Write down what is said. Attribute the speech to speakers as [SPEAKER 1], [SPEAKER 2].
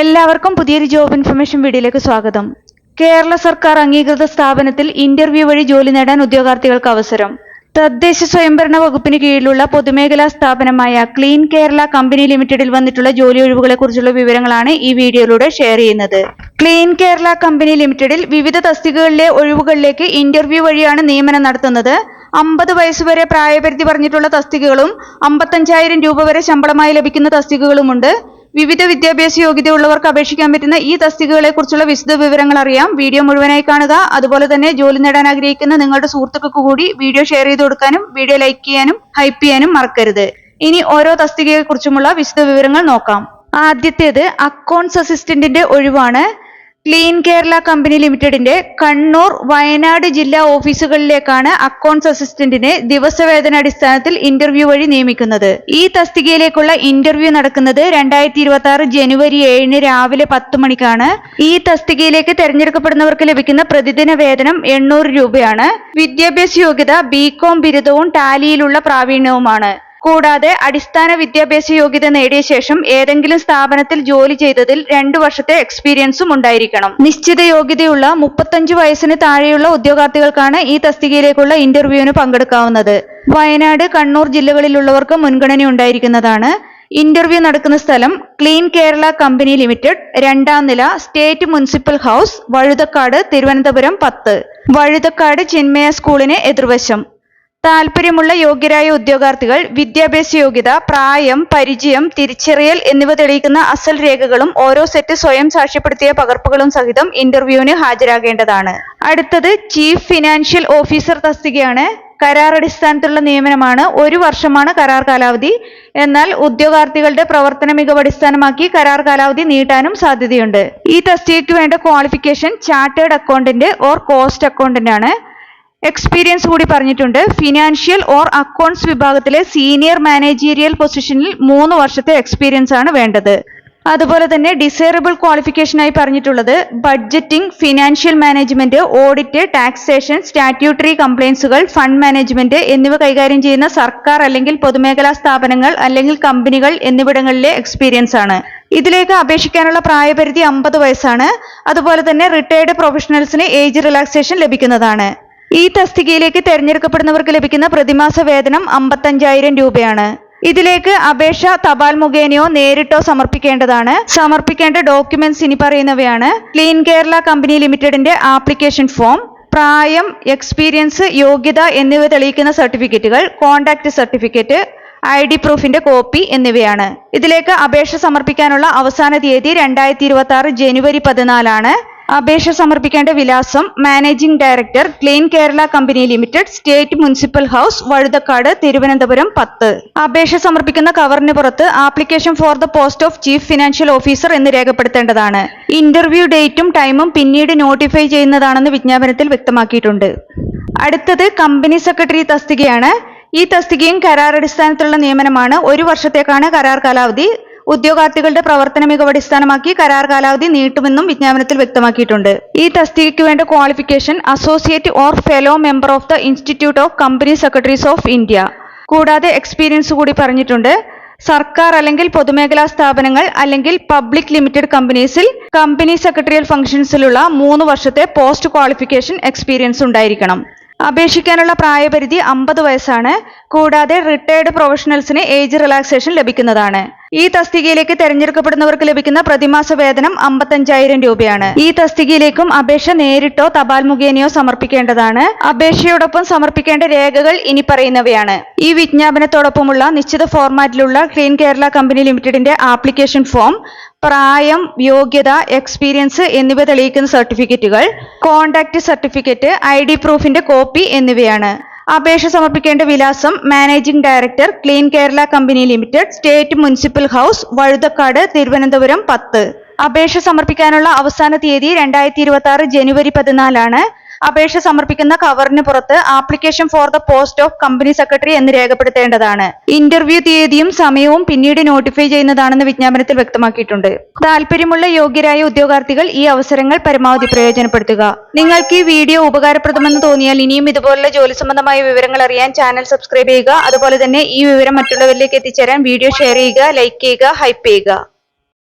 [SPEAKER 1] എല്ലാവർക്കും പുതിയൊരു job information വീഡിയോയിലേക്ക് സ്വാഗതം. കേരള സർക്കാർ അംഗീകൃത സ്ഥാപനത്തിൽ ഇന്റർവ്യൂ വഴി ജോലി നേടാൻ ഉദ്യോഗാർത്ഥികൾക്ക് അവസരം. തദ്ദേശ സ്വയംഭരണ വകുപ്പിന് കീഴിലുള്ള പൊതുമേഖലാ സ്ഥാപനമായ ക്ലീൻ കേരള കമ്പനി ലിമിറ്റഡിൽ വന്നിട്ടുള്ള ജോലി ഒഴിവുകളെ കുറിച്ചുള്ള വിവരങ്ങളാണ് ഈ വീഡിയോയിലൂടെ ഷെയർ ചെയ്യുന്നത്. ക്ലീൻ കേരള കമ്പനി ലിമിറ്റഡിൽ വിവിധ തസ്തികകളിലെ ഒഴിവുകളിലേക്ക് ഇന്റർവ്യൂ വഴിയാണ് നിയമനം നടത്തുന്നത്. അമ്പത് വയസ്സുവരെ പ്രായപരിധി പറഞ്ഞിട്ടുള്ള തസ്തികകളും അമ്പത്തഞ്ചായിരം രൂപ വരെ ശമ്പളമായി ലഭിക്കുന്ന തസ്തികകളുമുണ്ട്. വിവിധ വിദ്യാഭ്യാസ യോഗ്യതയുള്ളവർക്ക് അപേക്ഷിക്കാൻ പറ്റുന്ന ഈ തസ്തികകളെക്കുറിച്ചുള്ള വിശദ വിവരങ്ങൾ അറിയാം. വീഡിയോ മുഴുവനായി കാണുക. അതുപോലെ തന്നെ ജോലി നേടാൻ ആഗ്രഹിക്കുന്ന നിങ്ങളുടെ സുഹൃത്തുക്കൾക്ക് കൂടി വീഡിയോ ഷെയർ ചെയ്ത് കൊടുക്കാനും വീഡിയോ ലൈക്ക് ചെയ്യാനും ഹൈപ്പ് ചെയ്യാനും മറക്കരുത്. ഇനി ഓരോ തസ്തികയെക്കുറിച്ചുമുള്ള വിശദ വിവരങ്ങൾ നോക്കാം. ആദ്യത്തേത് അക്കൗണ്ട്സ് അസിസ്റ്റന്റിന്റെ ഒഴിവാണ്. ക്ലീൻ കേരള കമ്പനി ലിമിറ്റഡിന്റെ കണ്ണൂർ വയനാട് ജില്ലാ ഓഫീസുകളിലേക്കാണ് അക്കൌണ്ട്സ് അസിസ്റ്റന്റിനെ ദിവസവേതന അടിസ്ഥാനത്തിൽ ഇന്റർവ്യൂ വഴി നിയമിക്കുന്നത്. ഈ തസ്തികയിലേക്കുള്ള ഇന്റർവ്യൂ നടക്കുന്നത് രണ്ടായിരത്തി ഇരുപത്തി ആറ് ജനുവരി ഏഴിന് രാവിലെ പത്ത് മണിക്കാണ്. ഈ തസ്തികയിലേക്ക് തെരഞ്ഞെടുക്കപ്പെടുന്നവർക്ക് ലഭിക്കുന്ന പ്രതിദിന വേതനം എണ്ണൂറ് രൂപയാണ്. വിദ്യാഭ്യാസ യോഗ്യത ബികോം ബിരുദവും ടാലിയിലുള്ള പ്രാവീണ്യവുമാണ്. കൂടാതെ അടിസ്ഥാന വിദ്യാഭ്യാസ യോഗ്യത നേടിയ ശേഷം ഏതെങ്കിലും സ്ഥാപനത്തിൽ ജോലി ചെയ്തതിൽ രണ്ടു വർഷത്തെ എക്സ്പീരിയൻസും ഉണ്ടായിരിക്കണം. നിശ്ചിത യോഗ്യതയുള്ള മുപ്പത്തഞ്ചു വയസ്സിന് താഴെയുള്ള ഉദ്യോഗാർത്ഥികൾക്കാണ് ഈ തസ്തികയിലേക്കുള്ള ഇന്റർവ്യൂവിന് പങ്കെടുക്കാവുന്നത്. വയനാട് കണ്ണൂർ ജില്ലകളിലുള്ളവർക്ക് മുൻഗണന ഉണ്ടായിരിക്കുന്നതാണ്. ഇന്റർവ്യൂ നടക്കുന്ന സ്ഥലം ക്ലീൻ കേരള കമ്പനി ലിമിറ്റഡ് രണ്ടാം നില state municipal house Vazhuthacaud Thiruvananthapuram പത്ത്. വഴുതക്കാട് ചിന്മയ സ്കൂളിന് എതിർവശം. താല്പര്യമുള്ള യോഗ്യരായ ഉദ്യോഗാർത്ഥികൾ വിദ്യാഭ്യാസ യോഗ്യത പ്രായം പരിചയം തിരിച്ചറിയൽ എന്നിവ തെളിയിക്കുന്ന അസൽ രേഖകളും ഓരോ സെറ്റ് സ്വയം സാക്ഷ്യപ്പെടുത്തിയ പകർപ്പുകളും സഹിതം ഇന്റർവ്യൂവിന് ഹാജരാകേണ്ടതാണ്. അടുത്തത് ചീഫ് ഫിനാൻഷ്യൽ ഓഫീസർ തസ്തികയാണ്. കരാർ അടിസ്ഥാനത്തിലുള്ള നിയമനമാണ് ഒരു വർഷമാണ് കരാർ കാലാവധി. എന്നാൽ ഉദ്യോഗാർത്ഥികളുടെ പ്രവർത്തന മികവ് അടിസ്ഥാനമാക്കി കരാർ കാലാവധി നീട്ടാനും സാധ്യതയുണ്ട്. ഈ തസ്തികയ്ക്ക് വേണ്ട qualification chartered accountant or cost accountant ആണ്. എക്സ്പീരിയൻസ് കൂടി പറഞ്ഞിട്ടുണ്ട്. ഫിനാൻഷ്യൽ ഓർ അക്കൗണ്ട്സ് വിഭാഗത്തിലെ സീനിയർ മാനേജീരിയൽ പൊസിഷനിൽ മൂന്ന് വർഷത്തെ എക്സ്പീരിയൻസ് ആണ് വേണ്ടത്. അതുപോലെ തന്നെ ഡിസൈറബിൾ ക്വാളിഫിക്കേഷനായി പറഞ്ഞിട്ടുള്ളത്. Budgeting financial management audit taxation statutory കംപ്ലയിൻസുകൾ fund management എന്നിവ കൈകാര്യം ചെയ്യുന്ന സർക്കാർ അല്ലെങ്കിൽ പൊതുമേഖലാ സ്ഥാപനങ്ങൾ അല്ലെങ്കിൽ കമ്പനികൾ എന്നിവിടങ്ങളിലെ എക്സ്പീരിയൻസ് ആണ്. ഇതിലേക്ക് അപേക്ഷിക്കാനുള്ള പ്രായപരിധി അമ്പത് വയസ്സാണ്. അതുപോലെ തന്നെ റിട്ടയർഡ് പ്രൊഫഷണൽസിന് ഏജ് റിലാക്സേഷൻ ലഭിക്കുന്നതാണ്. ഈ തസ്തികയിലേക്ക് തെരഞ്ഞെടുക്കപ്പെടുന്നവർക്ക് ലഭിക്കുന്ന പ്രതിമാസ വേതനം അമ്പത്തഞ്ചായിരം രൂപയാണ്. ഇതിലേക്ക് അപേക്ഷ തപാൽ മുഖേനയോ നേരിട്ടോ സമർപ്പിക്കേണ്ടതാണ്. സമർപ്പിക്കേണ്ട ഡോക്യുമെന്റ്സ് ഇനി പറയുന്നവയാണ്. ക്ലീൻ കേരള കമ്പനി ലിമിറ്റഡിന്റെ ആപ്ലിക്കേഷൻ ഫോം പ്രായം എക്സ്പീരിയൻസ് യോഗ്യത എന്നിവ തെളിയിക്കുന്ന സർട്ടിഫിക്കറ്റുകൾ കോണ്ടാക്ട് സർട്ടിഫിക്കറ്റ് ഐ ഡി പ്രൂഫിന്റെ കോപ്പി എന്നിവയാണ്. ഇതിലേക്ക് അപേക്ഷ സമർപ്പിക്കാനുള്ള അവസാന തീയതി രണ്ടായിരത്തി ഇരുപത്തി ആറ് ജനുവരി പതിനാലാണ്. അപേക്ഷ സമർപ്പിക്കേണ്ട വിലാസം managing director clean Kerala company limited state municipal house Vazhuthacaud Thiruvananthapuram പത്ത്. അപേക്ഷ സമർപ്പിക്കുന്ന കവറിന് പുറത്ത് application for the post of chief financial officer എന്ന് രേഖപ്പെടുത്തേണ്ടതാണ്. ഇന്റർവ്യൂ ഡേറ്റും ടൈമും പിന്നീട് നോട്ടിഫൈ ചെയ്യുന്നതാണെന്ന് വിജ്ഞാപനത്തിൽ വ്യക്തമാക്കിയിട്ടുണ്ട്. അടുത്തത് കമ്പനി സെക്രട്ടറി തസ്തികയാണ്. ഈ തസ്തികയും കരാർ അടിസ്ഥാനത്തിലുള്ള നിയമനമാണ്. ഒരു വർഷത്തേക്കാണ് കരാർ കാലാവധി. ഉദ്യോഗാർത്ഥികളുടെ പ്രവർത്തന മികവ് അടിസ്ഥാനമാക്കി കരാർ കാലാവധി നീട്ടുമെന്നും വിജ്ഞാപനത്തിൽ വ്യക്തമാക്കിയിട്ടുണ്ട്. ഈ തസ്തികയ്ക്ക് വേണ്ട qualification associate or fellow member of the institute of company secretaries of India കൂടാതെ എക്സ്പീരിയൻസ് കൂടി പറഞ്ഞിട്ടുണ്ട്. സർക്കാർ അല്ലെങ്കിൽ പൊതുമേഖലാ സ്ഥാപനങ്ങൾ അല്ലെങ്കിൽ പബ്ലിക് ലിമിറ്റഡ് കമ്പനീസിൽ കമ്പനി സെക്രട്ടറിയൽ ഫംഗ്ഷൻസിലുള്ള മൂന്ന് വർഷത്തെ പോസ്റ്റ് ക്വാളിഫിക്കേഷൻ എക്സ്പീരിയൻസ് ഉണ്ടായിരിക്കണം. അപേക്ഷിക്കാനുള്ള പ്രായപരിധി അമ്പത് വയസ്സാണ്. കൂടാതെ റിട്ടയർഡ് പ്രൊഫഷണൽസിന് ഏജ് റിലാക്സേഷൻ ലഭിക്കുന്നതാണ്. ഈ തസ്തികയിലേക്ക് തെരഞ്ഞെടുക്കപ്പെടുന്നവർക്ക് ലഭിക്കുന്ന പ്രതിമാസ വേതനം അമ്പത്തഞ്ചായിരം രൂപയാണ്. ഈ തസ്തികയിലേക്കും അപേക്ഷ നേരിട്ടോ തപാൽ മുഖേനയോ സമർപ്പിക്കേണ്ടതാണ്. അപേക്ഷയോടൊപ്പം സമർപ്പിക്കേണ്ട രേഖകൾ ഇനി പറയുന്നവയാണ്. ഈ വിജ്ഞാപനത്തോടൊപ്പമുള്ള നിശ്ചിത ഫോർമാറ്റിലുള്ള ക്ലീൻ കേരള കമ്പനി ലിമിറ്റഡിന്റെ ആപ്ലിക്കേഷൻ ഫോം പ്രായം യോഗ്യത എക്സ്പീരിയൻസ് എന്നിവ തെളിയിക്കുന്ന സർട്ടിഫിക്കറ്റുകൾ കോണ്ടാക്ട് സർട്ടിഫിക്കറ്റ് ഐ ഡി പ്രൂഫിന്റെ കോപ്പി എന്നിവയാണ്. അപേക്ഷ സമർപ്പിക്കേണ്ട വിലാസം managing director clean Kerala company limited state municipal house Vazhuthacaud Thiruvananthapuram പത്ത്. അപേക്ഷ സമർപ്പിക്കാനുള്ള അവസാന തീയതി രണ്ടായിരത്തി ഇരുപത്തി ആറ് ജനുവരി പതിനാലാണ്. അപേക്ഷ സമർപ്പിക്കുന്ന കവറിന് പുറത്ത് application for the post of company secretary എന്ന് രേഖപ്പെടുത്തേണ്ടതാണ്. ഇന്റർവ്യൂ തീയതിയും സമയവും പിന്നീട് നോട്ടിഫൈ ചെയ്യുന്നതാണെന്ന് വിജ്ഞാപനത്തിൽ വ്യക്തമാക്കിയിട്ടുണ്ട്. താല്പര്യമുള്ള യോഗ്യരായ ഉദ്യോഗാർത്ഥികൾ ഈ അവസരങ്ങൾ പരമാവധി പ്രയോജനപ്പെടുത്തുക. നിങ്ങൾക്ക് ഈ വീഡിയോ ഉപകാരപ്രദമെന്ന് തോന്നിയാൽ ഇനിയും ഇതുപോലുള്ള ജോലി സംബന്ധമായ വിവരങ്ങൾ അറിയാൻ ചാനൽ സബ്സ്ക്രൈബ് ചെയ്യുക. അതുപോലെ തന്നെ ഈ വിവരം മറ്റുള്ളവരിലേക്ക് എത്തിച്ചേരാൻ വീഡിയോ ഷെയർ ചെയ്യുക ലൈക്ക് ചെയ്യുക ഹൈപ്പ് ചെയ്യുക.